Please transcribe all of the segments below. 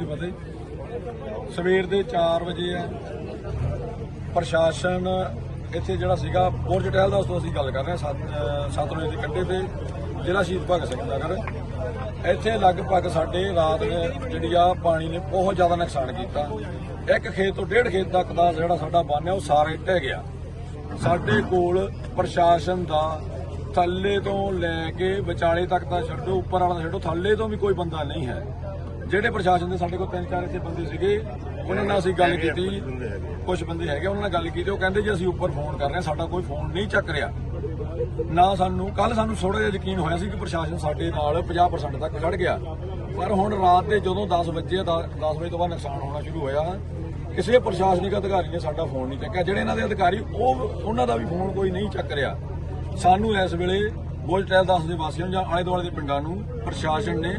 ਜੀ ਫਤਿਹ। ਸਵੇਰ ਦੇ 4 ਵਜੇ ਆ। ਪ੍ਰਸ਼ਾਸਨ ਇੱਥੇ ਜਿਹੜਾ ਸੀਗਾ, ਬੁਰਜ ਟਹਿਲ ਦਾ, ਉਸ ਤੋਂ ਅਸੀਂ ਗੱਲ ਕਰ ਰਹੇ ਹਾਂ, ਸੱਤ- ਅਹ ਸਤਲੁਜ ਦੇ ਕੰਢੇ ਤੇ, ਜ਼ਿਲ੍ਹਾ ਸ਼ਹੀਦ ਭਗਤ ਸਿੰਘ ਨਗਰ ਇੱਥੇ ਲਗਭਗ ਸਾਡੇ ਰਾਤ ਜਿਹੜੀ ਆ, ਪਾਣੀ ਨੇ ਬਹੁਤ ਜ਼ਿਆਦਾ ਨੁਕਸਾਨ ਕੀਤਾ। ਇੱਕ ਖੇਤ ਤੋਂ ਡੇਢ ਖੇਤ ਤੱਕ ਦਾ ਜਿਹੜਾ ਸਾਡਾ ਬੰਨ ਹੈ ਉਹ ਸਾਰੇ ਢਹਿ ਗਿਆ। ਸਾਡੇ ਕੋਲ ਪ੍ਰਸ਼ਾਸਨ ਦਾ ਥੱਲੇ ਤੋਂ ਲੈ ਕੇ ਵਿਚਾਲੇ ਤੱਕ ਦਾ ਛੱਡੋ, ਉੱਪਰ ਵਾਲਾ ਛੱਡੋ, ਥੱਲੇ ਤੋਂ ਵੀ ਕੋਈ ਬੰਦਾ ਨਹੀਂ ਹੈ। ਜਿਹੜੇ ਪ੍ਰਸ਼ਾਸਨ ਦੇ ਸਾਡੇ ਕੋਲ ਤਿੰਨ ਚਾਰ ਇੱਥੇ ਬੰਦੇ ਸੀਗੇ ਉਹਨਾਂ ਨਾਲ ਅਸੀਂ ਗੱਲ ਕੀਤੀ। ਕੁਝ ਬੰਦੇ ਹੈਗੇ ਉਹਨਾਂ ਨਾਲ ਗੱਲ ਕੀਤੀ। ਉਹ ਕਹਿੰਦੇ ਜੀ ਅਸੀਂ ਉੱਪਰ ਫੋਨ ਕਰ ਰਹੇ ਹਾਂ ਸਾਡਾ ਕੋਈ ਫੋਨ ਨਹੀਂ ਚੱਕ ਰਿਹਾ। ਨਾ ਸਾਨੂੰ ਕੱਲ ਸਾਨੂੰ ਥੋੜਾ ਜਿਹਾ ਯਕੀਨ ਹੋਇਆ ਸੀ ਕਿ ਪ੍ਰਸ਼ਾਸਨ ਸਾਡੇ ਨਾਲ 50% ਤੱਕ ਖੜ ਗਿਆ। ਪਰ ਹੁਣ ਰਾਤ ਦੇ ਜਦੋਂ 10 ਵਜੇ 10 ਵਜੇ ਤੋਂ ਬਾਅਦ ਨੁਕਸਾਨ ਹੋਣਾ ਸ਼ੁਰੂ ਹੋਇਆ। ਕਿਸੇ ਪ੍ਰਸ਼ਾਸਨਿਕ ਅਧਿਕਾਰੀ ਨੇ ਸਾਡਾ ਫੋਨ ਨਹੀਂ ਚੱਕਿਆ। ਜਿਹੜੇ ਇਹਨਾਂ ਦੇ ਅਧਿਕਾਰੀ ਉਹ ਉਹਨਾਂ ਦਾ ਵੀ ਫੋਨ ਕੋਈ ਨਹੀਂ ਚੱਕ ਰਿਹਾ। ਸਾਨੂੰ ਇਸ ਵੇਲੇ ਟਹਿਲ ਦਾਸ ਦੇ ਵਾਸੀਆਂ ਨੂੰ ਜਾਂ ਆਲੇ ਦੁਆਲੇ ਦੇ ਪਿੰਡਾਂ ਨੂੰ ਪ੍ਰਸ਼ਾਸਨ ਨੇ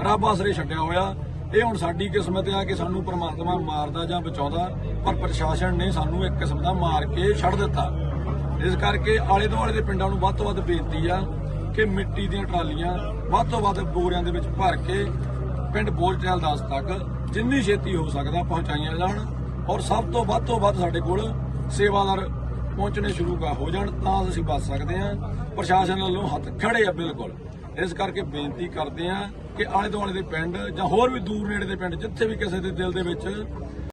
ਰੱਬ ਆਸਰੇ ਛੱਡਿਆ ਹੋਇਆ। ਇਹ ਹੁਣ ਸਾਡੀ ਕਿਸਮਤ ਆ ਕਿ ਸਾਨੂੰ ਪਰਮਾਤਮਾ ਮਾਰਦਾ ਜਾਂ ਬਚਾਉਂਦਾ, ਪਰ ਪ੍ਰਸ਼ਾਸਨ ਨੇ ਸਾਨੂੰ ਇੱਕ ਕਿਸਮ ਦਾ ਮਾਰ ਕੇ ਛੱਡ ਦਿੱਤਾ। ਇਸ ਕਰਕੇ ਆਲੇ ਦੁਆਲੇ ਦੇ ਪਿੰਡਾਂ ਨੂੰ ਵੱਧ ਤੋਂ ਵੱਧ ਬੇਨਤੀ ਆ ਕਿ ਮਿੱਟੀ ਦੀਆਂ ਟਰਾਲੀਆਂ ਵੱਧ ਤੋਂ ਵੱਧ ਬੋਰਿਆਂ ਦੇ ਵਿੱਚ ਭਰ ਕੇ ਪਿੰਡ ਬੋਲਚਾਲ ਦਾਸ ਤੱਕ ਜਿੰਨੀ ਛੇਤੀ ਹੋ ਸਕਦਾ ਪਹੁੰਚਾਈਆਂ ਜਾਣ ਔਰ ਸਭ ਤੋਂ ਵੱਧ ਤੋਂ ਵੱਧ ਸਾਡੇ ਕੋਲ ਸੇਵਾਦਾਰ ਪਹੁੰਚਣੇ ਸ਼ੁਰੂ ਹੋ ਜਾਣ ਤਾਂ ਅਸੀਂ ਬਚ ਸਕਦੇ ਹਾਂ। ਪ੍ਰਸ਼ਾਸਨ ਵੱਲੋਂ ਹੱਥ ਖੜੇ ਆ ਬਿਲਕੁਲ। ਇਸ ਕਰਕੇ ਬੇਨਤੀ ਕਰਦੇ ਆ ਕਿ ਆਲੇ ਦੁਆਲੇ ਦੇ ਪਿੰਡ ਜਾਂ ਹੋਰ ਵੀ ਦੂਰ ਨੇੜੇ ਦੇ ਪਿੰਡ, ਜਿੱਥੇ ਵੀ ਕਿਸੇ ਦੇ ਦਿਲ ਦੇ ਵਿੱਚ